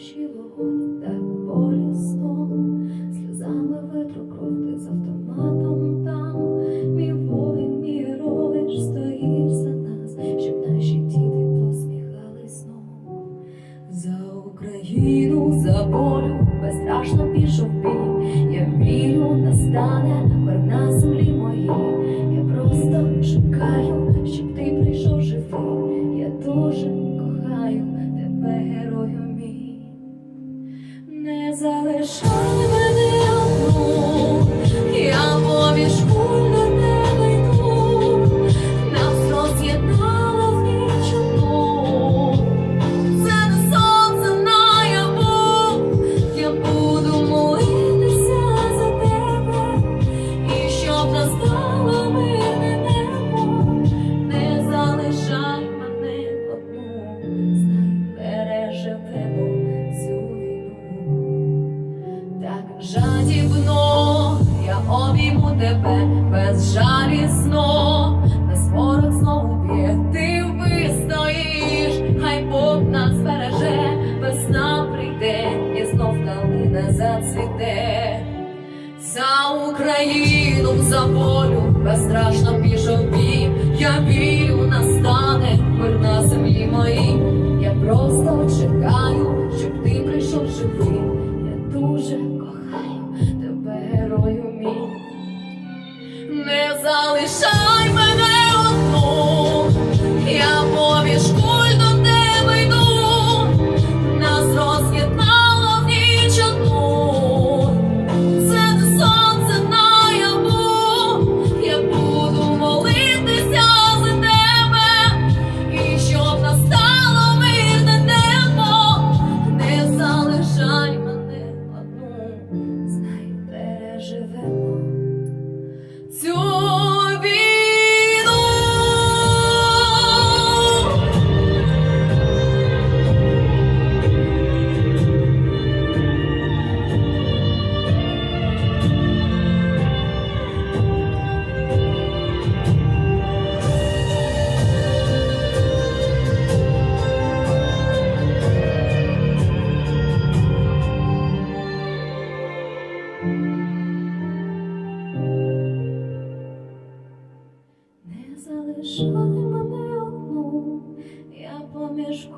душі вогонь так болісно, сльозами витру кров ти з автоматом там, мій воїн, мій герой стоїш за нас, щоб наші діти посміхались знову. За Україну, за волю безстрашно пішов бій, я вірю, настане. залишай мене. обійму тебе безжалісно, без порох знову б'є, ти вистоїш, хай Бог нас береже, весна прийде і знов калина зацвіте. За Україну, за волю безстрашно пішов. не залишай. Лишай мене одну, я поміж